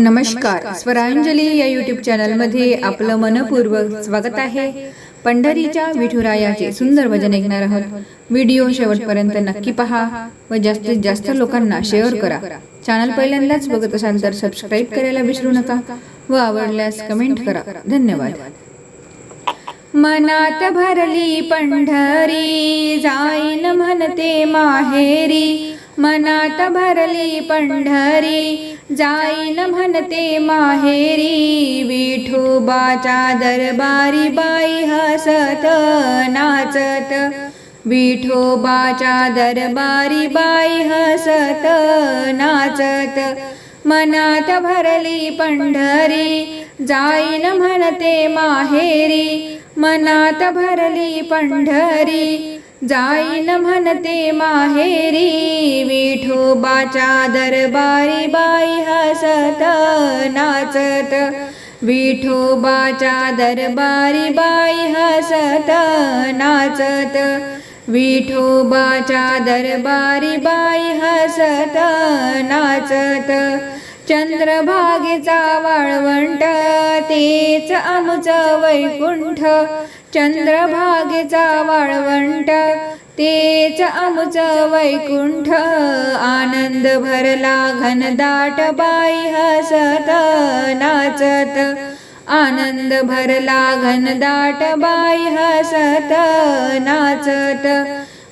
नमस्कार. स्वरांजली या यूट्यूब चॅनलमध्ये आपलं मनपूर्वक स्वागत आहे. पंढरीच्या विठुरायाचे सुंदर भजन ऐकणार आहोत. व्हिडिओ शेवटपर्यंत नक्की पहा व जास्तीत जास्त लोकांना शेअर करा. चॅनल पहिल्यांदाच बघत असाल तर सबस्क्राईब करायला विसरू नका व आवडल्यास कमेंट करा. धन्यवाद. मनात भरली पंढरी जाईन म्हणते माहेरी. मनात भरली पंढरी जाईन म्हणते माहेरी विठोबाच्या दरबारी बाई हसत नाचत. विठोबाच्या दरबारी बाई हसत नाचत. मनात भरली पंढरी जाईन म्हणते माहेरी. मनात भरली पंढरी जाईन म्हणते माहेरी विठोबाच्या दरबारी बाई हसत नाचत. विठोबाच्या दरबारी बाई हसत नाचत. विठोबाच्या दरबारी बाई हसत नाचत. चंद्रभागेचा वाळवंट तेच आमचं वैकुंठ. चंद्रभागेचा वाळवंट तेच आमचं वैकुंठ. आनंद भरला घनदाट बाई हसत नाचत. आनंद भरला घनदाट बाई हसत नाचत.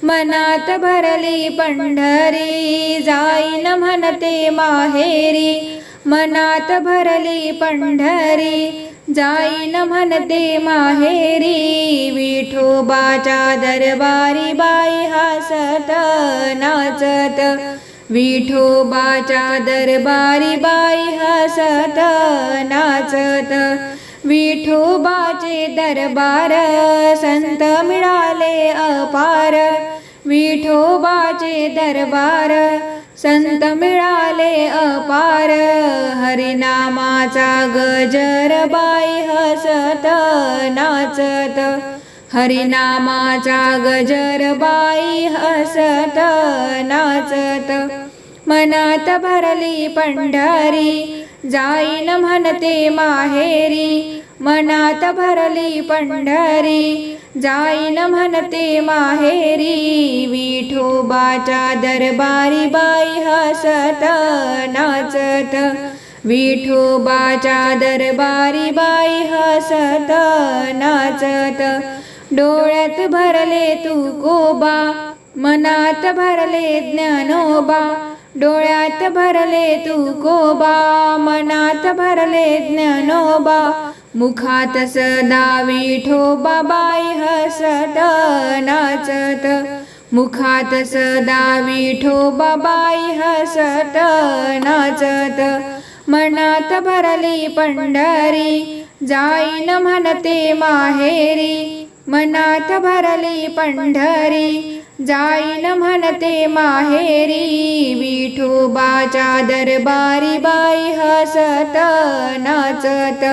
मनात भरली पंढरी जाईन म्हणते माहेरी. मनात भरली पंढरी जाईन म्हणते माहेरी विठोबाच्या दरबारी बाई हसत नाचत. विठोबाच्या दरबारी बाई हसत नाचत. विठोबाचे दरबार संत मिळाले अपार. विठोबाचे दरबार संत मिळाले अपार हरिनामाचा गजर बाई हसत नाचत. हरिनामाचा गजर बाई हसत नाचत. मनात भरली पंढारी जाईन म्हणते माहेरी मनात भरली पंढरी. जाईन म्हणते माहेरी विठोबाच्या दरबारी बाई हसत नाचत. विठोबाच्या दरबारी बाई हसत नाचत. डोळ्यात भरले तू कोबा मनात भरले ज्ञानोबा. डोळ्यात भरले तू कोबा मनात भरले ज्ञानोबा मुखात सदा विठो बाबाई हसत नाचत. मुखात सदा विठो बाबाई हसत नाचत. मनात भरली पंढरी जाईन म्हणते माहेरी मनात भरली पंढरी जाईन म्हणते माहेरी विठोबाच्या दरबारी बाई हसत नाचत.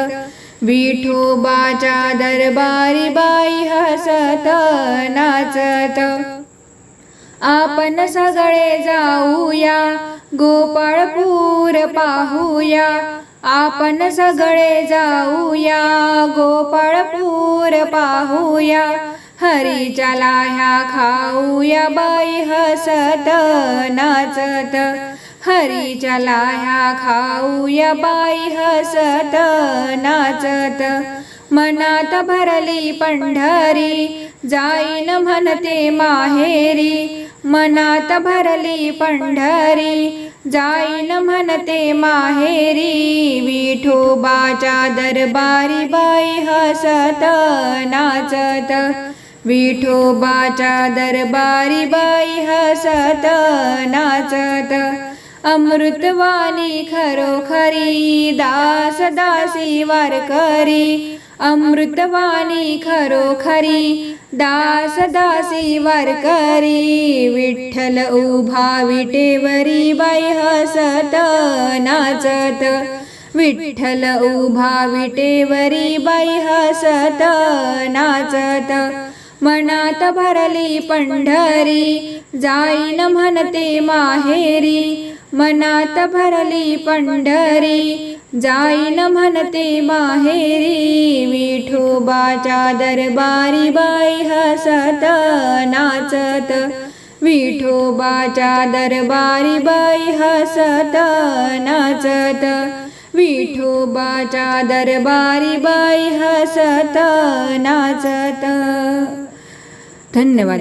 विठोबाच्या दरबारी बाई हसत नाचत. आपण सगळे जाऊया गोपाळपूर पाहूया आपण सगळे जाऊया गोपाळपूर पाहूया हरीच्या लाह्या खाऊया बाई हसत नाचत. हरीच्या लाह्या खाऊया बाई हसत नाचत. मनात भरली पंढरी जाईन म्हणते माहेरी. मनात भरली पंढरी जाईन म्हणते माहेरी विठोबाच्या दरबारी बाई हसत नाचत. विठोबाच्या दरबारी बाई हसत नाचत. अमृतवाणी खरोखरी दास दासी वारकरी. अमृतवाणी खरोखरी दास दासी वारकरी. विठ्ठल उभा विटेवरी बाई हसत नाचत. विठ्ठल उभा विटेवरी बाई हसत नाचत. मनात भरली पंढरी जाईन म्हणते माहेरी. मनात भरली पंढरी जाईन म्हणते माहेरी विठोबाच्या दरबारी बाई हसत नाचत. विठोबाच्या दरबारी बाई हसत नाचत. विठोबाच्या दरबारी बाई हसत नाचत. धन्यवाद.